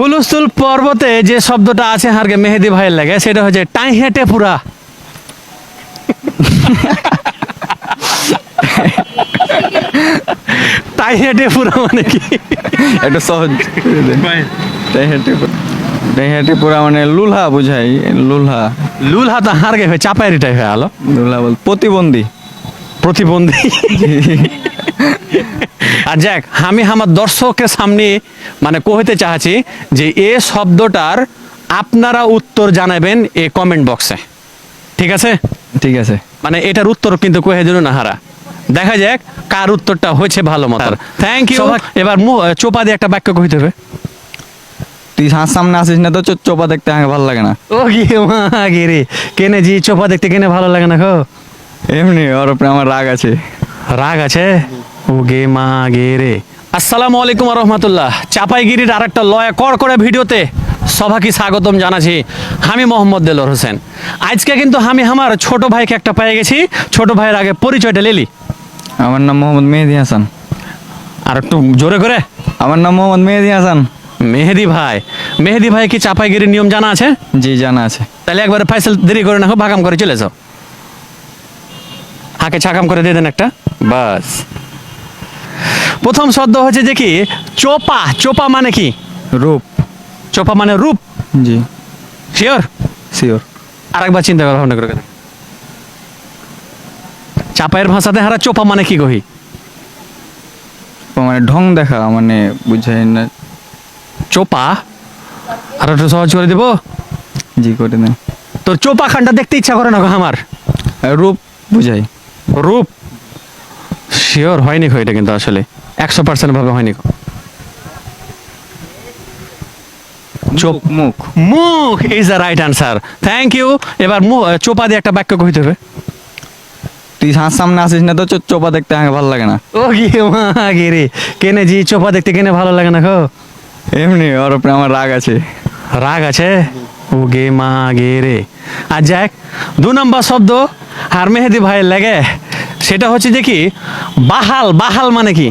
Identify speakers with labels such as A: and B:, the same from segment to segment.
A: হুলস্থুল পর্বতে যে শব্দটা আছে হারকে মেহেদি ভাইয়ের লাগে সেটা হচ্ছে টাই হেঁটে পুরা টাই হেঁটে পুরা মানে কি?
B: একটু সহজ। ডেহাটি পুরা মানে লুলহা বুঝাই লুলহা।
A: লুল হাতা হারকে হয়ে চাপাইরিটাই হয়ে আলো
B: লুলহা বল প্রতিবন্ধী।
A: প্রতিবন্ধী। আর যাক আমি আমার দর্শকের সামনে মানে কহিতে চাচ্ছি যে এ শব্দটার আপনারা উত্তর জানাবেন এই কমেন্ট বক্সে ঠিক আছে?
B: ঠিক আছে।
A: মানে এটার উত্তর কিন্তু কহে দিল না হারা। দেখা যাক কার উত্তরটা হয়েছে ভালো মতো থ্যাংক ইউ এবার চোপা দিয়ে একটা বাক্য কহিতে হবে।
B: তুই সামনে আসিস না তো চোপা দেখতে আমাকে ভালো লাগে না।
A: ও কি মা রে? কেনে জি চোপা দেখতে কেনে ভালো লাগে না গো?
B: এমনি ওর উপরে আমার রাগ আছে।
A: রাগ আছে? ও গে মা গে রে। আসসালামু আলাইকুম রহমতুল্লাহ। চাপাইগিরির আরেকটা লয়া কর করে ভিডিওতে সবাইকে স্বাগতম জানাচ্ছি আমি মোহাম্মদ দেলোর হোসেন। আজকে কিন্তু আমি আমার ছোট ভাইকে একটা পেয়ে গেছি। ছোট ভাইয়ের আগে পরিচয়টা লেলি।
B: আমার নাম মোহাম্মদ মেহেদি হাসান।
A: আর একটু জোরে করে।
B: আমার নাম মোহাম্মদ মেহেদি হাসান।
A: মেহেদি ভাই। মেহেদি ভাই কি চাপাইগিরির নিয়ম জানা আছে?
B: জি জানা আছে।
A: তাহলে একবারে ফাইসাল দেরি করে না ভাগাম করে চলে যাও। হাকে ছাকাম করে দিয়ে দেন একটা। বাস। প্রথম শব্দ হচ্ছে যে কি? চোপা। চোপা মানে কি?
B: রূপ।
A: চোপা মানে রূপ?
B: জি।
A: শিওর
B: শিওর
A: আরেকবার চিন্তা করা ভাবনা করে। চাপায়ের ভাষাতে হারা চোপা মানে কি কহি?
B: মানে ঢং দেখা মানে বুঝাই না।
A: চোপা? আর একটু সহজ করে দেবো?
B: জি করে দেন।
A: তোর চোপা খানটা দেখতে ইচ্ছা করে না গো আমার?
B: রূপ বুঝাই।
A: রূপ? শিওর হয়নি এটা কিন্তু আসলে। একশো পার্সেন্ট ভাবে হয়নি। চোপ
B: মুখ
A: মুখ। Is the right answer thank you এবার চোপা দিয়ে একটা বাক্য কইতে হবে।
B: তুই হাত সামনে আসিস না তো চোপা দেখতে আমাকে ভালো লাগে না।
A: ও কি মা গে রে? কেনে জি চোপা দেখতে কেনে ভালো লাগে না গো?
B: এমনি ওর উপরে আমার রাগ আছে।
A: রাগ আছে? ও গে মা গে রে। আর যাক দু নম্বর শব্দ আর মেহেদি ভাইয়ের লাগে সেটা হচ্ছে যে কি? বাহাল বাহাল মানে কি?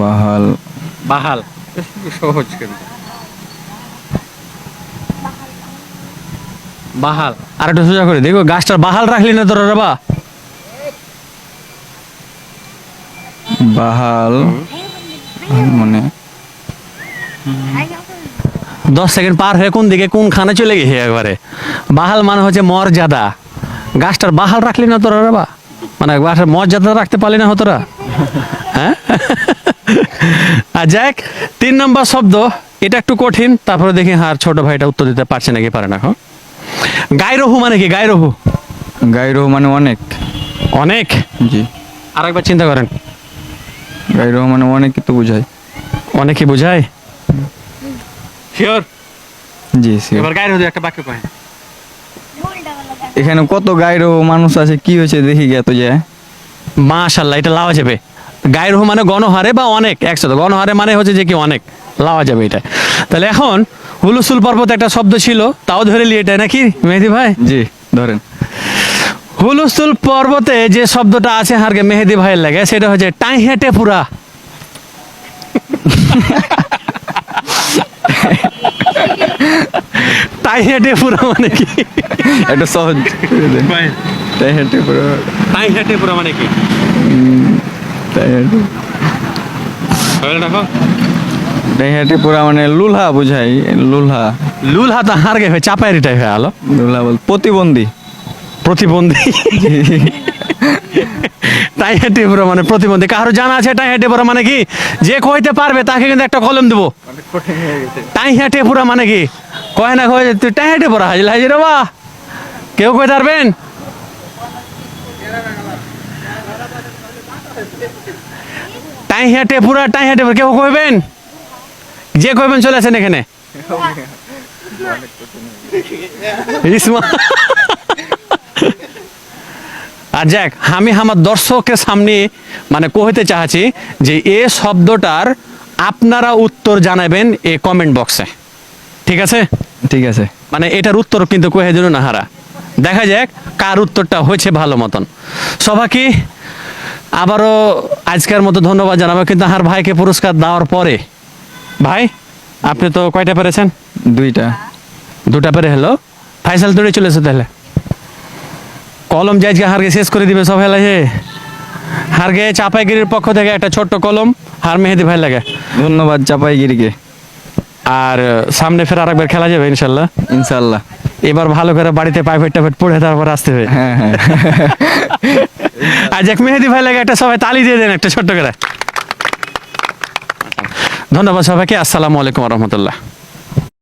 B: বাহাল।
A: বাহাল।
B: সহজ কেন
A: বাহাল। আর একটু সোজা করে দেখো গাছটার বাহাল রাখলি না তোরা রে বা
B: বাহাল মানে?
A: দশ সেকেন্ড পার হয়ে কোন দিকে কোন খানে চলে গেছে একবারে? বাহাল মানে হচ্ছে মর্যাদা। গাছটার বাহাল রাখলি না তোরা রে বা? মানে গাছের মর্যাদা রাখতে পারলি না হতোরা হ্যাঁ? আর যাক তিন নম্বর শব্দ এটা একটু কঠিন তারপরে দেখি আর ছোট ভাইটা উত্তর দিতে পারছে নাকি পারে না এখন গাইরহু মানে কি? গাইরহু?
B: গাইরো মানে অনেক।
A: অনেক?
B: জি।
A: আরেকবার চিন্তা করেন।
B: গাইরো মানে অনেক তো বুঝাই
A: অনেকে বোঝায়? Sure
B: ji sure।
A: এবার গাইরহু একটা বাক্য কয়।
B: এখানে কত গাইরো মানুষ আছে কি হয়েছে দেখি গে তো যে।
A: মাশাল্লাহ এটা লাওয়া যাবে। গায়ের হো মানে গণহারে বা অনেক একসাথে? গণহারে মানে হচ্ছে যে কি অনেক? লাওয়া যাবে এটা। তাহলে এখন হুলুসুল পর্বত একটা শব্দ ছিল তাও ধরে লি এটা নাকি মেহেদি ভাই?
B: জি ধরেন।
A: হুলুসুল পর্বতে যে শব্দটা আছে হারকে মেহেদি ভাইয়ের লাগে সেটা হচ্ছে টাই হেঁটে পুরা। টাই হেঁটে পুরা মানে কি?
B: সহজ দেন। হেঁটে পুরো।
A: টাই হেঁটে পুরা মানে কি?
B: তাই হেঁটে হেঁটে পুরা মানে লুলহা বুঝাই লুলহা।
A: হারগে হয়ে হয়ে আলো।
B: লুলহা বল প্রতিবন্ধী।
A: প্রতিবন্ধী। টাই হেঁটে পুরো মানে প্রতিবন্ধী। কারও জানা আছে টাই হেঁটে পুরো মানে কি? যে কইতে পারবে তাকে কিন্তু একটা কলম দেবো। টাই হেঁটে পুরো মানে কি? কয় না কয় তুই টাই হেঁটে পুরো হাজির হাজির বা কেউ কই পারবেন টাই হেঁটে পুরা, টাই হেঁটে কেউ কইবেন? যে কইবেন চলে আসেন এখানে। আর যাক, আমি আমার দর্শকের সামনে মানে কহিতে চাচ্ছি যে এ শব্দটার আপনারা উত্তর জানাবেন এ কমেন্ট বক্সে ঠিক আছে?
B: ঠিক আছে।
A: মানে এটার উত্তর কিন্তু কহে দিল না হারা। দেখা যাক কার উত্তরটা হয়েছে ভালো মতন। সবাইকে আবারও আজকের মতো ধন্যবাদ জানাব কিন্তু আমার ভাইকে পুরস্কার দেওয়ার পরে। ভাই আপনি তো কয়টা পেরেছেন?
B: দুইটা।
A: দুটা পেরে হলো। ফাইসাল দৌড়ে চলেছে তাহলে। কলম যে আজকে হারকে শেষ করে দিবে সব হেলা হে হারকে চাপাইগিরির পক্ষ থেকে একটা ছোট্ট কলম হার মেহেদি ভাই লাগে।
B: ধন্যবাদ চাপাইগিরিকে।
A: আর সামনে ফের আর একবার খেলা যাবে ইনশাল্লাহ।
B: ইনশাল্লাহ।
A: এবার ভালো করে বাড়িতে প্রাইভেট টাইভেট পড়ে তারপর আসতে হবে।
B: হ্যাঁ হ্যাঁ।
A: আজ এক মেহেদি ভাই লাগে একটা সবাই তালি দিয়ে দেন একটা ছোট্ট করে। ধন্যবাদ সবাইকে আসসালামু আলাইকুম রহমতুল্লাহ।